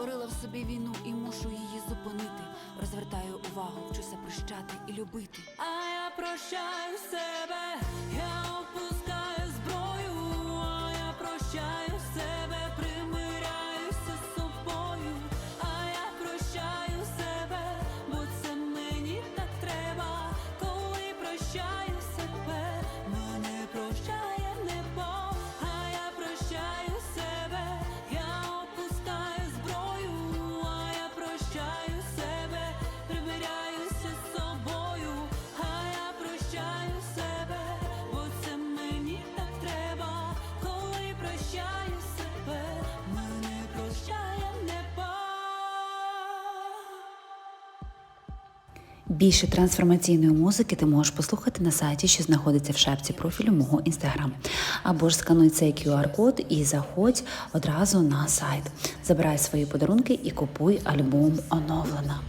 створила в собі війну і мушу її зупинити. Розвертаю увагу, вчуся прощати і любити. А я прощаю себе, Більше трансформаційної музики ти можеш послухати на сайті, що знаходиться в шапці профілю мого інстаграм. Або ж скануй цей QR-код і заходь одразу на сайт. Забирай свої подарунки і купуй альбом оновлена.